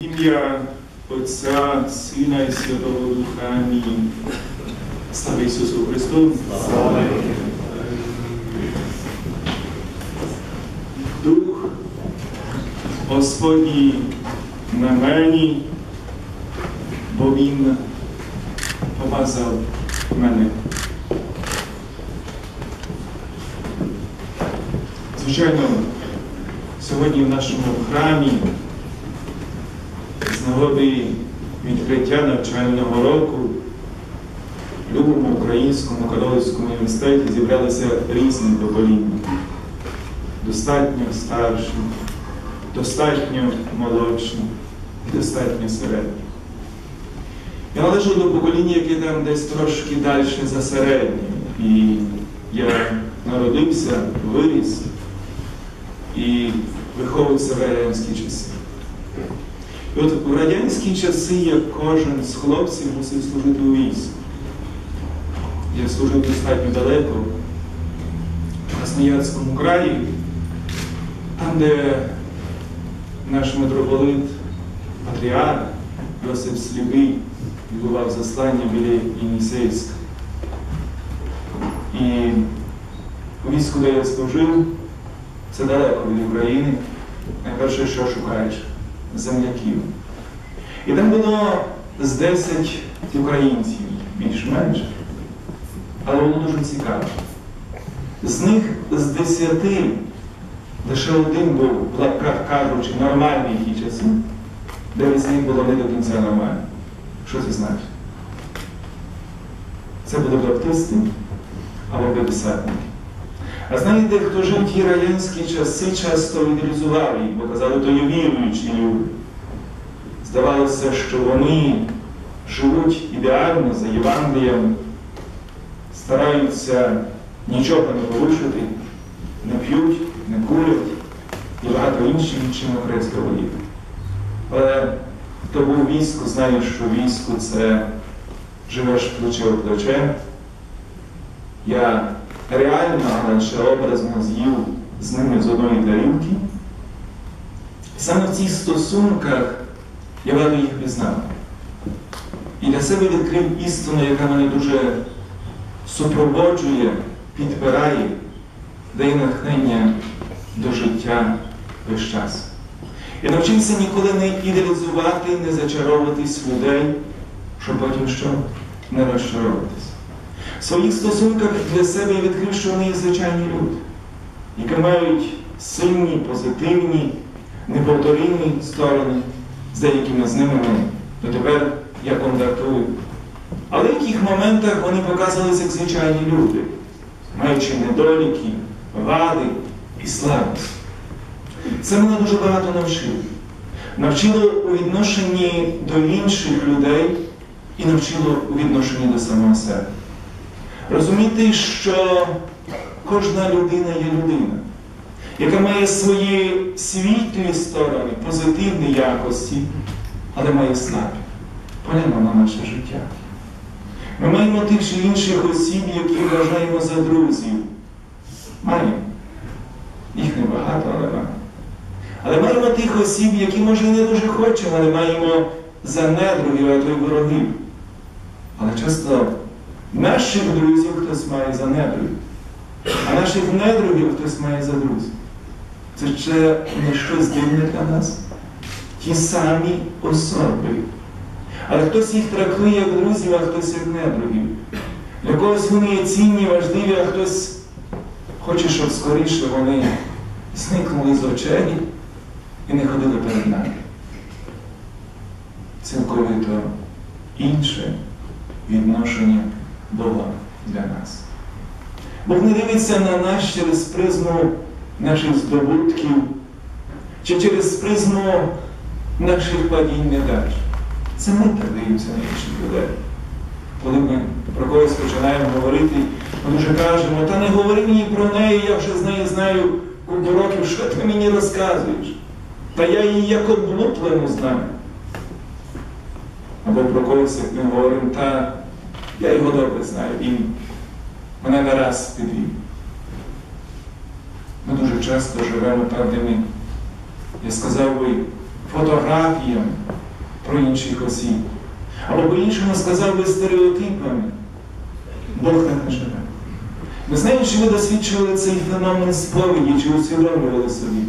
Ім'я Отця, Сина і Святого Духа. Амінь. Слава Ісусу Христу! Дух Господній на мені, бо Він помазав мене. Звичайно, сьогодні в нашому храмі нагоди відкриття навчального року в Любому українському католицькому університеті зібралися різні покоління. Достатньо старші, достатньо молодші і достатньо середні. Я належу до покоління, яке там десь трошки далі за середнім. І я народився, виріс і виховувався в радянські часи. І от в радянські часи як кожен з хлопців мусив служити у війську. Я служив достатньо далеко, в Красноярському краї, там, де наш митрополит, патріарх Йосип Сліпий відбував заслання біля Єнісейська. І у війську, де я служив, це далеко від України. Найперше, що шукаєш земляків. І там було з 10 українців, більш-менш, але було дуже цікаво. З них з 10 лише один був, кажучи, нормальний ті часи, дев'ять з них було не до кінця нормально. Що це значить? Це були баптисти або бедесатники. А знаєте, хто жив в ті радянські часи, часто ідеалізував їх, бо казали, то є віруючі люди. Здавалося, що вони живуть ідеально за Євангелієм, стараються нічого не порушити, не п'ють, не курять і багато інших, чим грецька воліка. Але хто був у війську, знає, що війську це живеш плече в плече. Я реально, ще образно з'їв з ними з одної тарілки. Саме в цих стосунках я багато їх пізнав. І для себе відкрив істину, яка мене дуже супроводжує, підпирає, дає натхнення до життя весь час. Я навчився ніколи не ідеалізувати, не зачаровуватись людей, щоб потім що не розчаровуватись. Своїх стосунках для себе я відкрив, що вони є звичайні люди, які мають сильні, позитивні, неповторінні сторони, з деякими з ними ми дотепер я контактую. Але в яких моментах вони показувалися як звичайні люди, маючи недоліки, вади і слабості. Це мене дуже багато навчило. Навчило у відношенні до інших людей і навчило у відношенні до самого себе. Розуміти, що кожна людина є людина, яка має свої світлі сторони, позитивні якості, але має слабі. Погляньмо на наше життя. Ми маємо тих чи інших осіб, які вважаємо за друзів. Маємо. Їх небагато, але маємо. Але маємо тих осіб, які, може, не дуже хочемо, але маємо за недругів, а то й ворогів. Але часто наших друзів хтось має за недругів, а наших недругів хтось має за друзів. Це ще не щось дивне для нас. Ті самі особи. Але хтось їх трактує як друзів, а хтось як недругів. Для когось вони є цінні, важливі, а хтось хоче, щоб скоріше вони зникнули з очей і не ходили перед нами. Цілковито інше відношення Бога для нас. Бог не дивиться на нас через призму наших здобутків чи через призму наших падінь недач. Це ми так дивимося на інших людей. Коли ми про когось починаємо говорити, ми вже кажемо, та не говори мені про неї, я вже з нею знаю кілька років, що ти мені розказуєш. Та я її як облуплену знаю. Або про когось, як ми говоримо, та я його добре знаю, він мене не раз підвів. Ми дуже часто живемо певними, я сказав би, фотографіями про інших осіб. Або по-іншому сказав би стереотипами. Бог так не живе. Ви знаєте, чи ви досліджували цей феномен сповіді, чи усвідомлювали собі?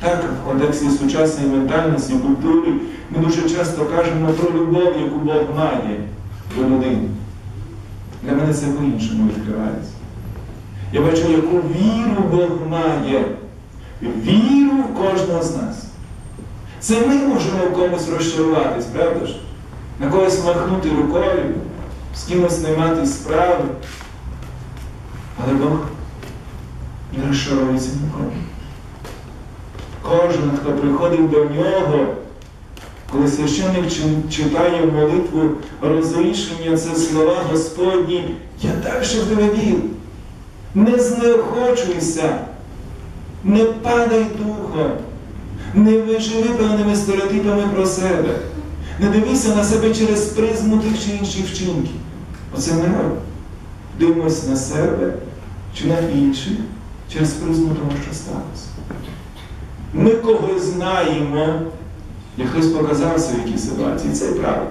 Так, в контексті сучасної ментальності, культури ми дуже часто кажемо про любов, яку Бог має людини. Для мене це по-іншому відкривається. Я бачу, яку віру Бог має. Віру в кожного з нас. Це ми можемо в комусь розчаруватись, правда ж? На когось махнути рукою, з кимось не мати справи. Але Бог не розчаровується нікому. Кожен, хто приходить до нього, коли священник читає молитву розрішення, це слова Господні, я далі в тебе вірю. Не знеохочуйся, не падай духом, не виживи певними стереотипами про себе, не дивися на себе через призму тих чи інших вчинків. Оце не робить. Дивимось на себе чи на інших через призму того, що сталося. Ми когось знаємо, як хтось показався в якійсь ситуації, це правда.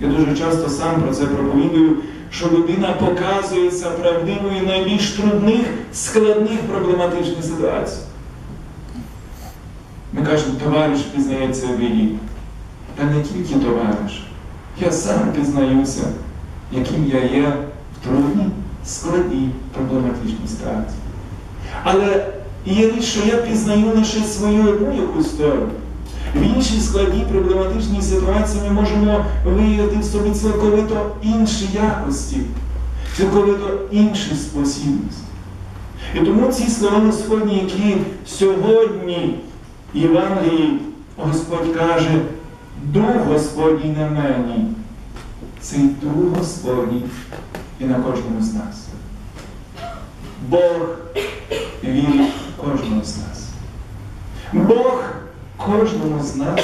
Я дуже часто сам про це проповідую, що людина показується правдивою найбільш трудних, складних проблематичних ситуацій. Ми кажемо, товариш пізнається в війні. Та не тільки товариш. Я сам пізнаюся, яким я є в трудній, складній проблематичній ситуації. Але є річ, що я пізнаю лише свою одну якусь сторону. В іншій складній проблематичній ситуації ми можемо виявити в собі цілковито інші якості, цілковито інші спосібності. І тому ці слова Господні, які сьогодні Євангелії Господь каже, Дух Господній на мені, цей Дух Господній і на кожному з нас. Бог вірить кожному з нас. Бог кожному з нас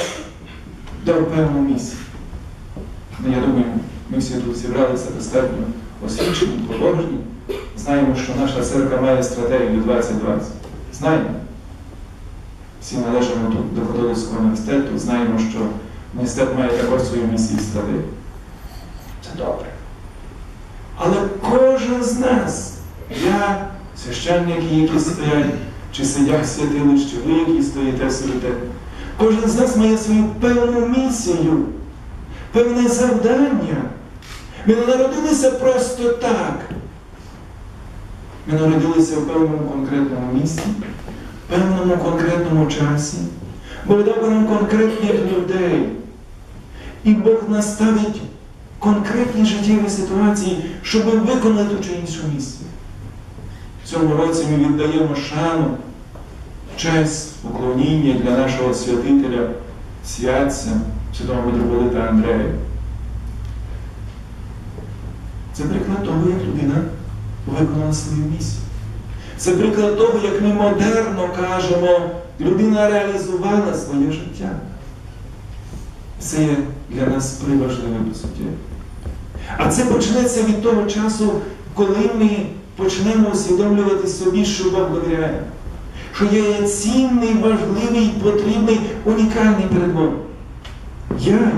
дав певну місію. Ну, я думаю, ми всі тут зібралися достатньо освічені, положені. Знаємо, що наша церква має стратегію 2020. Знаємо. Всі належимо тут до католицького університету, знаємо, що університет має також свою місію стратегію. Це добре. Але кожен з нас, я, священники, які стоять, чи сидять святилищ, чи ви, які стоїте сидите, кожен з нас має свою певну місію, певне завдання. Ми не народилися просто так. Ми народилися в певному конкретному місці, в певному конкретному часі. Бог дав нам конкретних людей. І Бог наставить конкретні життєві ситуації, щоб виконати ту чи іншу місію. Цьому році ми віддаємо шану, честь, уклоніння для нашого святителя, святця, святого митрополита Андрея. Це приклад того, як людина виконала свою місію. Це приклад того, як ми модерно кажемо, людина реалізувала своє життя. Це є для нас приважливе по суті. А це почнеться від того часу, коли ми почнемо усвідомлювати собі, що Бог довіряє, що я є цінний, важливий, потрібний, унікальний перед Богом. Я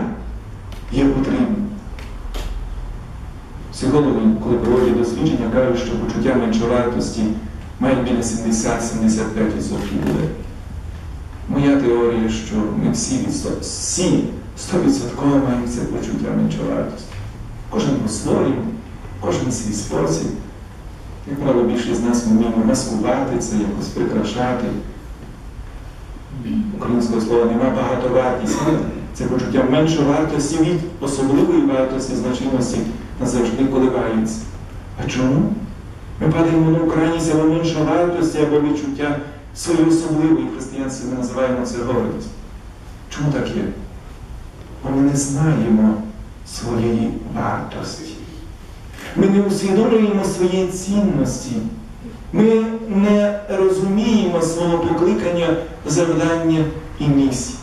є потрібний. Психологи, коли проводять дослідження, кажуть, що почуття меншовартості мають біля 70-75% людей. Моя теорія, що ми всі всі 100% маємо це почуття меншовартості. Кожен по-своєму, кожен свій спосіб. Як правило, більшість з нас вміємо маскувати це, якось прикрашати. Українського слова нема багатовартість. Це почуття меншовартості від особливої вартості значимості назавжди коливаються. А чому? Ми падаємо на крайність або меншовартості, або відчуття своєї особливої християнської ми називаємо це гордість. Чому так є? Бо ми не знаємо своєї вартості. Ми не усвідомлюємо своєї цінності. Ми не розуміємо свого покликання, завдання і місії.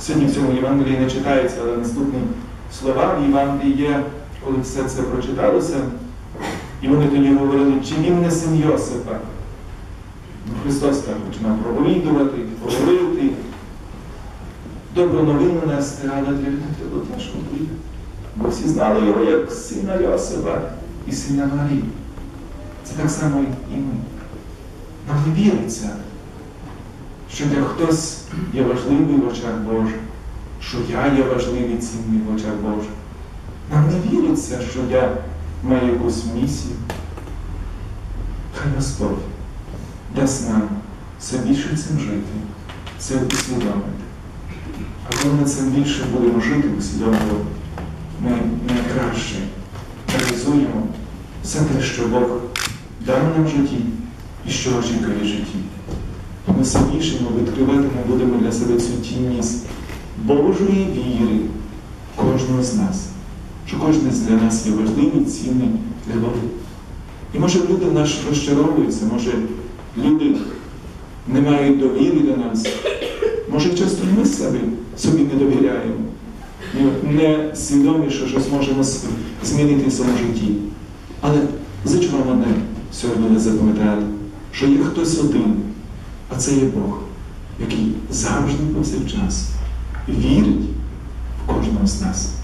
Сьогодні в цьому Євангелії не читається, але наступні слова в Євангелії є, коли все це прочиталося, і вони тоді говорили, чи він не син Йосипа. Христос так починав проповідувати, говорити. добру новину нести, але для людей було тяжко буде. Бо всі знали його як сина Йосифа і сина Марії. Це так само і ми. Нам не віриться, що для хтось є важливий в очах Божих, що я є важливий цінний в очах Божих. Нам не віриться, що я маю якусь місію. Хай Господь дасть нам все більше цим жити, це усвідомити. А коли ми цим більше будемо жити, усвідомлювати, ми найкраще реалізуємо все те, що Бог дав нам в житті і що очікує житті. Ми все більше ми будемо для себе цю тінність Божої віри кожного з нас, що кожен для нас є важливий, цінний для Бога. І може люди наш розчаровуються, може люди не мають довіри до нас. Може, часто ми собі, собі не довіряємо, не свідомі, що щось може нас змінити в своєму житті. Але за чого мене сьогодні не запам'ятати, що є хтось один, а це є Бог, який завжди повсякчас вірить в кожного з нас.